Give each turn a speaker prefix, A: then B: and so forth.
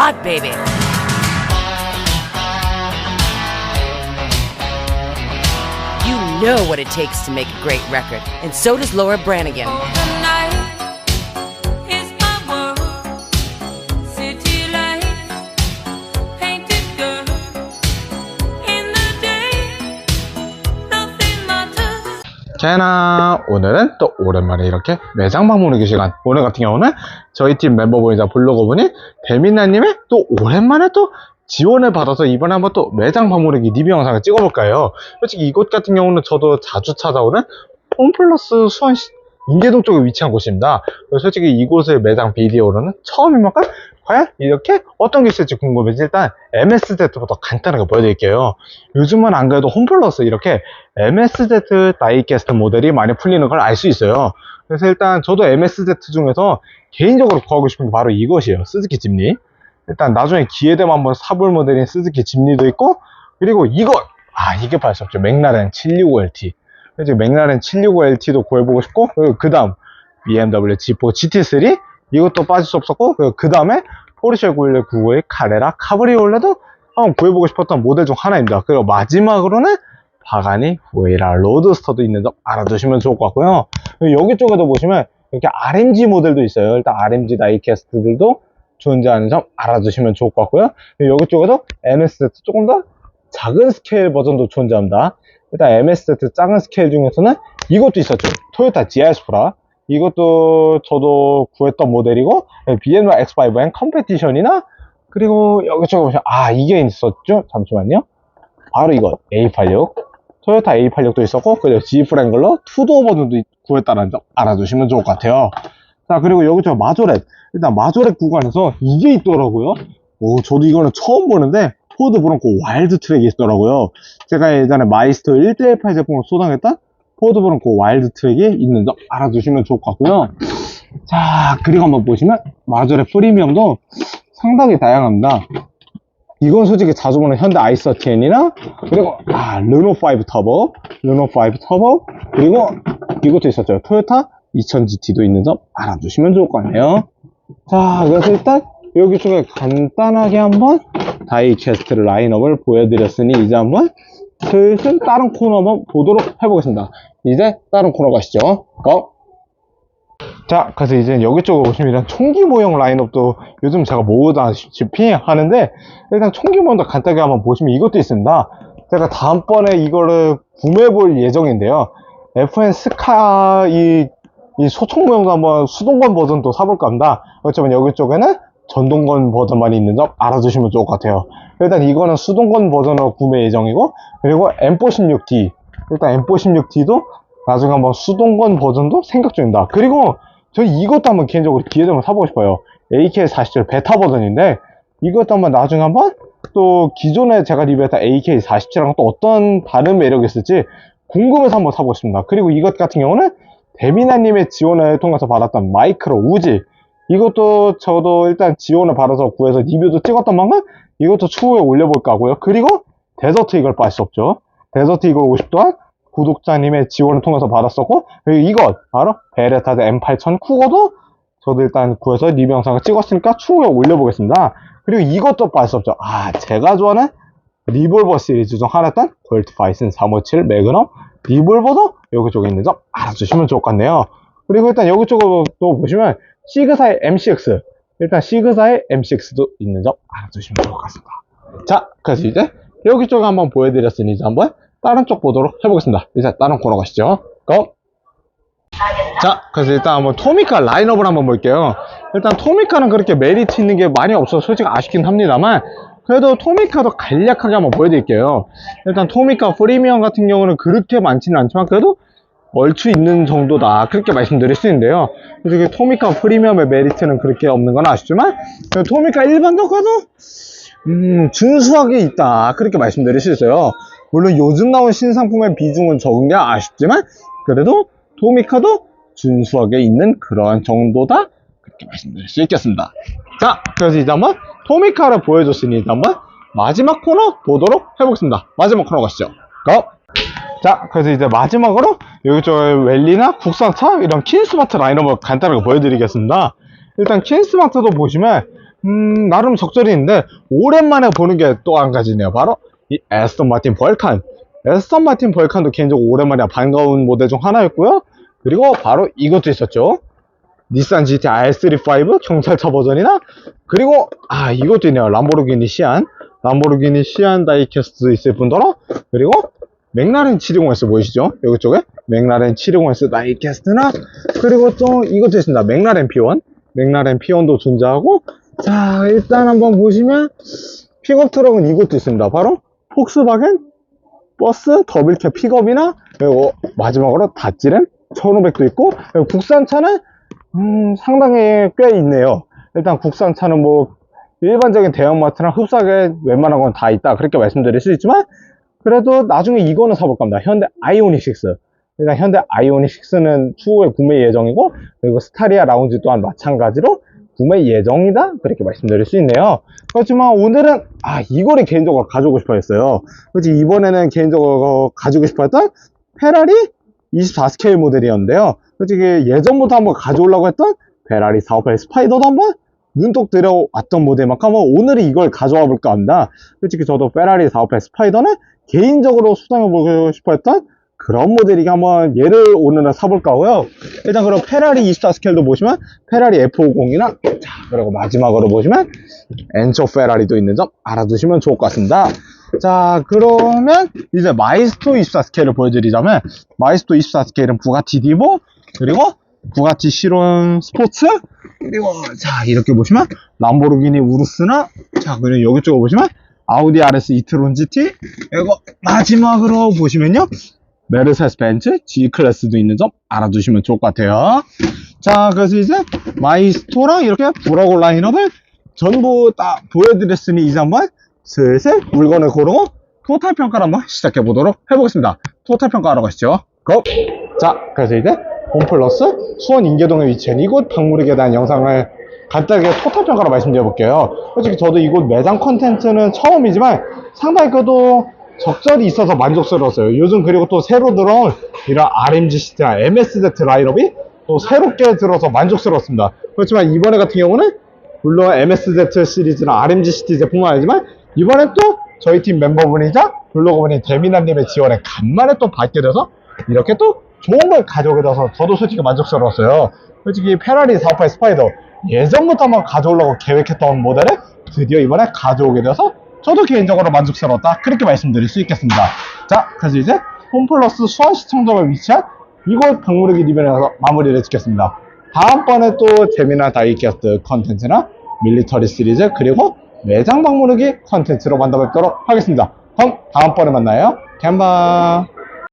A: hot, baby. You know what it takes to make a great record, and so does Laura Branigan.
B: 자나 오늘은 또 오랜만에 이렇게 매장 방문하기 시간. 오늘 같은 경우는 저희 팀 멤버분이자 블로거분이 배민나님의 또 오랜만에 또 지원을 받아서 이번에 한번 또 매장 방문하기 리뷰 영상을 찍어볼까요? 솔직히 이곳 같은 경우는 저도 자주 찾아오는 홈플러스 수원 시 인계동 쪽에 위치한 곳입니다. 솔직히 이곳의 매장 비디오로는 처음인 만큼 과연 이렇게 어떤 게 있을지 궁금해서 일단 MSZ부터 간단하게 보여드릴게요 요즘은 안 그래도 홈플러스 이렇게 MSZ 다이캐스트 모델이 많이 풀리는 걸 알 수 있어요. 그래서 일단 저도 MSZ 중에서 개인적으로 구하고 싶은 게 바로 이것이에요. 스즈키 집니. 일단 나중에 기회 되면 한번 사볼 모델인 스즈키 집니도 있고 그리고 이것! 아 이게 팔 수 없죠. 맥라렌 765LT. 그래서 맥라렌 765LT도 구해보고 싶고 그 다음 BMW G4 GT3 이것도 빠질 수 없었고 그 다음에 포르쉐 911 카레라 카브리올레도 한번 구해보고 싶었던 모델 중 하나입니다. 그리고 마지막으로는 바가니 후에라 로드스터도 있는 점 알아두시면 좋을 것 같고요. 여기 쪽에도 보시면 이렇게 RMG 모델도 있어요. 일단 RMG 다이캐스트들도 존재하는 점 알아두시면 좋을 것 같고요. 여기 쪽에도 MSZ 조금 더 작은 스케일 버전도 존재합니다. 일단 MSZ 작은 스케일 중에서는 이것도 있었죠. 토요타 GR-스프라. 이것도 저도 구했던 모델이고 BMW X5N 컴페티션이나 그리고 여기 쪽에 보시면 아 이게 있었죠. 잠시만요. 바로 이거 A86. 토요타 A86도 있었고 그리고 G 프랭글러 투도어 버전도 있- 구했다는 점 알아두시면 좋을 것 같아요. 자 그리고 여기 저 마조렛. 일단 마조렛 구간에서 이게 있더라고요. 오 저도 이거는 처음 보는데 포드 브론코 와일드 트랙이 있더라고요. 제가 예전에 마이스터 1대18 제품을 소장했던 포드 브론코 와일드 트랙이 있는 점 알아두시면 좋을 것 같고요. 자 그리고 한번 보시면 마조렛 프리미엄도 상당히 다양합니다. 이건 솔직히 자주 보는 현대 i30N이나 그리고 아 르노 5 터보 르노 5 터보 그리고 이것도 있었죠. 토요타 2000GT도 있는 점 알아두시면 좋을 것 같네요. 자 그래서 일단 여기 쪽에 간단하게 한번 다이캐스트 라인업을 보여드렸으니 이제 한번 슬슬 다른 코너 한번 보도록 해보겠습니다 이제 다른 코너 가시죠 고! 자, 그래서 이제 여기 쪽으로 보시면 일단 총기 모형 라인업도 요즘 제가 모으다시피 하는데 일단 총기 모형도 간단하게 한번 보시면 이것도 있습니다. 제가 다음번에 이거를 구매해 볼 예정인데요. FN 스카 이, 이 소총 모형도 한번 수동권 버전도 사볼까 합니다. 그렇지만 여기 쪽에는 전동권 버전만 있는 점 알아두시면 좋을 것 같아요. 일단 이거는 수동권 버전으로 구매 예정이고 그리고 M416D 일단 M416D도 나중에 한번 수동권 버전도 생각 중입니다. 그리고 저 이것도 한번 개인적으로 기회 되면 사보고 싶어요. AK47 베타 버전인데 이것도 한번 나중에 한번 또 기존에 제가 리뷰했던 AK47랑 또 어떤 다른 매력이 있을지 궁금해서 한번 사보고 싶습니다. 그리고 이것 같은 경우는 데미나님의 지원을 통해서 받았던 마이크로 우지 이것도 저도 일단 지원을 받아서 구해서 리뷰도 찍었던 만큼 이것도 추후에 올려볼까 하고요. 그리고 데저트 이걸 빠질 수 없죠. 데저트 이걸 50 또한 구독자님의 지원을 통해서 받았었고 그리고 이것 바로 베레타드 M8000 쿠거도 저도 일단 구해서 리뷰 영상을 찍었으니까 추후에 올려보겠습니다. 그리고 이것도 빠질 수 없죠. 아 제가 좋아하는 리볼버 시리즈 중 하나였던 골트 파이슨 357 매그넘 리볼버도 여기 쪽에 있는 점 알아주시면 좋을 것 같네요. 그리고 일단 여기 쪽으로 또 보시면 시그사의 M6 일단 시그사의 M6도 있는 점 알아주시면 좋을 것 같습니다. 자 그래서 이제 여기 쪽에 한번 보여드렸으니 이제 한번 다른 쪽 보도록 해보겠습니다. 이제 다른 코너 가시죠. 고! 자, 그래서 일단 한번 토미카 라인업을 한번 볼게요. 일단 토미카는 그렇게 메리트 있는 게 많이 없어서 솔직히 아쉽긴 합니다만, 그래도 토미카도 간략하게 한번 보여드릴게요. 일단 토미카 프리미엄 같은 경우는 그렇게 많지는 않지만, 그래도 얼추 있는 정도다. 그렇게 말씀드릴 수 있는데요. 솔직히 토미카 프리미엄의 메리트는 그렇게 없는 건 아쉽지만, 토미카 일반적으로도 음, 준수하게 있다. 그렇게 말씀드릴 수 있어요. 물론 요즘 나온 신상품의 비중은 적은 게 아쉽지만, 그래도 토미카도 준수하게 있는 그런 정도다. 그렇게 말씀드릴 수 있겠습니다. 자, 그래서 이제 한번 토미카를 보여줬으니 이제 한번 마지막 코너 보도록 해보겠습니다. 마지막 코너 가시죠. 고! 자, 그래서 이제 마지막으로 여기 저 웰리나 국산차 이런 킨스마트 라인업을 간단하게 보여드리겠습니다. 일단 킨스마트도 보시면 음, 나름 적절히 있는데, 오랜만에 보는 게 또 한 가지네요. 바로, 이 에스턴 마틴 벌칸. 에스턴 마틴 벌칸도 개인적으로 오랜만에 반가운 모델 중 하나였고요. 그리고 바로 이것도 있었죠. 닛산 GT R35 경찰차 버전이나, 그리고, 아, 이것도 있네요. 람보르기니 시안. 람보르기니 시안 다이캐스트 있을 뿐더러, 그리고, 맥라렌 720S 보이시죠? 여기 쪽에? 맥라렌 720S 다이캐스트나, 그리고 또 이것도 있습니다. 맥라렌 P1. 맥라렌 P1도 존재하고, 자, 일단 한번 보시면, 픽업 트럭은 이것도 있습니다. 바로, 폭스바겐 버스 더블캡 픽업이나, 그리고 마지막으로 다찌렌 1500도 있고, 국산차는, 음, 상당히 꽤 있네요. 일단 국산차는 뭐, 일반적인 대형마트랑 흡사하게 웬만한 건 다 있다. 그렇게 말씀드릴 수 있지만, 그래도 나중에 이거는 사볼 겁니다. 현대 아이오닉 6. 일단 현대 아이오닉 6는 추후에 구매 예정이고, 그리고 스타리아 라운지 또한 마찬가지로 구매 예정이다? 그렇게 말씀드릴 수 있네요. 그렇지만 오늘은, 아, 이거를 개인적으로 가지고 싶어 했어요. 그렇지, 이번에는 개인적으로 가지고 싶어 했던 페라리 24스케일 모델이었는데요. 솔직히 예전부터 한번 가져오려고 했던 페라리 458 스파이더도 한번 문득 들여왔던 모델만큼 오늘은 이걸 가져와 볼까 합니다. 솔직히 저도 페라리 458 스파이더는 개인적으로 수상해보고 싶어 했던 그런 모델이기 한번 얘를 오늘은 사볼까 하고요. 일단 그럼 페라리 24 스케일도 보시면 페라리 F50이나 자 그리고 마지막으로 보시면 엔초 페라리도 있는 점 알아두시면 좋을 것 같습니다. 자 그러면 이제 마이스토 24 스케일을 보여드리자면 마이스토 24 스케일은 부가티 디보 그리고 부가티 시론 스포츠 그리고 자 이렇게 보시면 람보르기니 우루스나 자 그리고 여기 쪽에 보시면 아우디 RS 이트론 GT 그리고 마지막으로 보시면요 메르세스 벤츠 G 클래스도 있는 점 알아두시면 좋을 것 같아요. 자, 그래서 이제 마이스토랑 이렇게 브라고 라인업을 전부 다 보여드렸으니 이제 한번 슬슬 물건을 고르고 토탈 평가를 한번 시작해 보도록 해보겠습니다. 토탈 평가하러 가시죠. 고! 자, 그래서 이제 홈플러스 수원 인계동에 위치한 이곳 박물관에 대한 영상을 간단하게 토탈 평가로 말씀드려 볼게요. 솔직히 저도 이곳 매장 컨텐츠는 처음이지만 상당히 그래도 적절히 있어서 만족스러웠어요. 요즘 그리고 또 새로 들어온 이런 RMG 시트나 MSZ 라인업이 또 새롭게 들어서 만족스러웠습니다. 그렇지만 이번에 같은 경우는 물론 MSZ 시리즈나 RMG 시티 제품은 아니지만 이번엔 또 저희 팀 멤버분이자 블로거분인 데미나님의 지원에 간만에 또 받게 돼서 이렇게 또 좋은 걸 가져오게 돼서 저도 솔직히 만족스러웠어요. 솔직히 페라리 458 스파이더 예전부터 한번 가져오려고 계획했던 모델을 드디어 이번에 가져오게 돼서 저도 개인적으로 만족스러웠다. 그렇게 말씀드릴 수 있겠습니다. 자, 그래서 이제 홈플러스 수원시청점에 위치한 이곳 박물관 리뷰에서 마무리를 짓겠습니다. 다음번에 또 재미난 다이캐스트 컨텐츠나 밀리터리 시리즈 그리고 매장 박물관 컨텐츠로 만나뵙도록 하겠습니다. 그럼 다음번에 만나요. 캔바